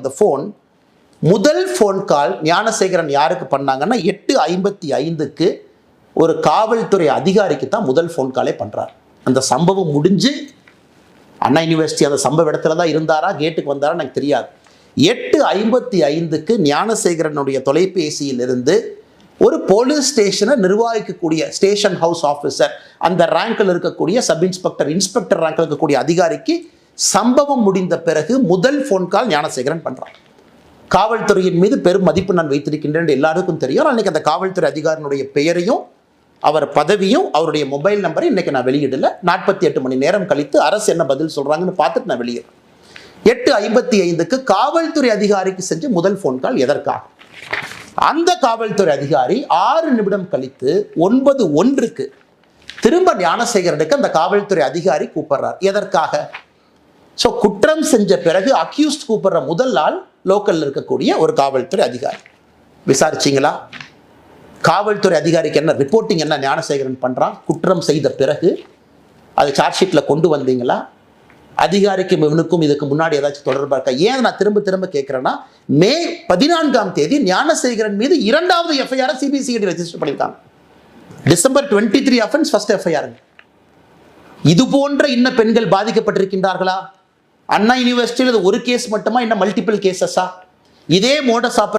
இந்த ஃபோன் முதல் phone call Gnanasekaran யாருக்கு பண்ணாங்கன்னா எட்டு ஐம்பத்தி ஐந்துக்கு ஒரு காவல்துறை அதிகாரிக்கு தான் முதல் ஃபோன் காலே பண்ணுறார் அந்த சம்பவம் முடிஞ்சு அண்ணா யூனிவர்சிட்டி அந்த சம்பவ இடத்துல தான் இருந்தாரா கேட்டுக்கு வந்தாரா எனக்கு தெரியாது. எட்டு ஐம்பத்தி ஐந்துக்கு ஞானசேகரனுடைய தொலைபேசியிலிருந்து ஒரு போலீஸ் ஸ்டேஷனை நிர்வகிக்கக்கூடிய ஸ்டேஷன் ஹவுஸ் ஆஃபீஸர் அந்த ரேங்கில் இருக்கக்கூடிய சப் இன்ஸ்பெக்டர் இன்ஸ்பெக்டர் ரேங்கில் இருக்கக்கூடிய அதிகாரிக்கு சம்பவம் முடிந்த பிறகு முதல் ஃபோன் கால் ஞானசேகரன் பண்ணுறான் காவல்துறையின் மீது பெரும் மதிப்பு நான் வைத்திருக்கின்றேன் எல்லாருக்கும் தெரியும். அன்றைக்கி அந்த காவல்துறை அதிகாரினுடைய பெயரையும் அவர் பதவியும் அவருடைய மொபைல் நம்பரையும் இன்றைக்கி நான் வெளியிடல. நாற்பத்தி எட்டு மணி நேரம் கழித்து அரசு என்ன பதில் சொல்கிறாங்கன்னு பார்த்துட்டு நான் வெளியிடுறேன் எட்டு ஐம்பத்தி ஐந்துக்கு காவல்துறை அதிகாரிக்கு செஞ்ச முதல் ஃபோன் கால் எதற்காக? அந்த காவல்துறை அதிகாரி ஆறு நிமிடம் கழித்து ஒன்பது ஒன்றுக்கு திரும்ப ஞானசேகரனுக்கு அந்த காவல்துறை அதிகாரி கூப்பிடுறார். எதற்காக? ஸோ குற்றம் செஞ்ச பிறகு அக்யூஸ்ட் கூப்பிடுற முதல் ஆள் லோக்கல்ல இருக்கக்கூடிய ஒரு காவல்துறை அதிகாரி. விசாரிச்சிங்களா? காவல்துறை அதிகாரிக்கு என்ன ரிப்போர்ட்டிங் என்ன ஞானசேகரன் பண்ணுறான் குற்றம் செய்த பிறகு அது சார்ஜ் ஷீட்டில் கொண்டு வந்தீங்களா? அதிகாரிக்கும் இவனுக்கும் இதுக்கு முன்னாடி ஏதாச்சும் தொடர்பாக இருக்கா? ஏன் நான் திரும்ப திரும்ப கேட்குறேன்னா மே பதினான்காம் தேதி ஞானசேகரன் மீது இரண்டாவது எஃப்ஐஆர் சிபிசிஐடி ரெஜிஸ்டர் பண்ணியிருக்காங்க. December twenty three offence first FIR இது போன்ற இன்ன பெண்கள் பாதிக்கப்பட்டிருக்கின்றார்களா? அண்ணா யூனிவர்சிட்டியில் இது ஒரு கேஸ் மட்டுமா? என்ன மல்டிபிள் கேசஸா இதே மோட சாப்பிட